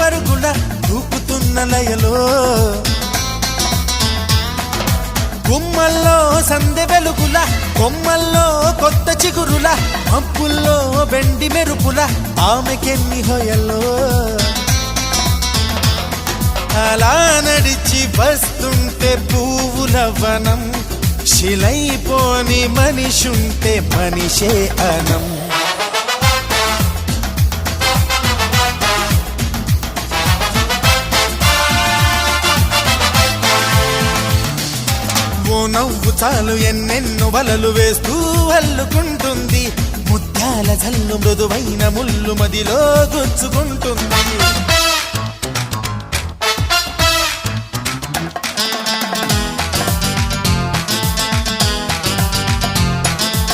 పరుగుల దూకుతున్న లయలో గుమ్మల్లో సందె వెలుగుల కొమ్మల్లో కొత్త చిగురుల మబ్బుల్లో వెండి మెరుపుల ఆమెకెన్ని హొయల్లో అలా నడిచి వస్తుంటే పువ్వుల వనం శిలైపోని మనిషుంటే మనిషే అనం. ఓ నవ్వు చాలు ఎన్నెన్నో వలలు వేస్తూ అల్లుకుంటుంది. ముత్యాల జల్లు మృదువైన ముళ్ళు మదిలో గుచ్చుకుంటుంది.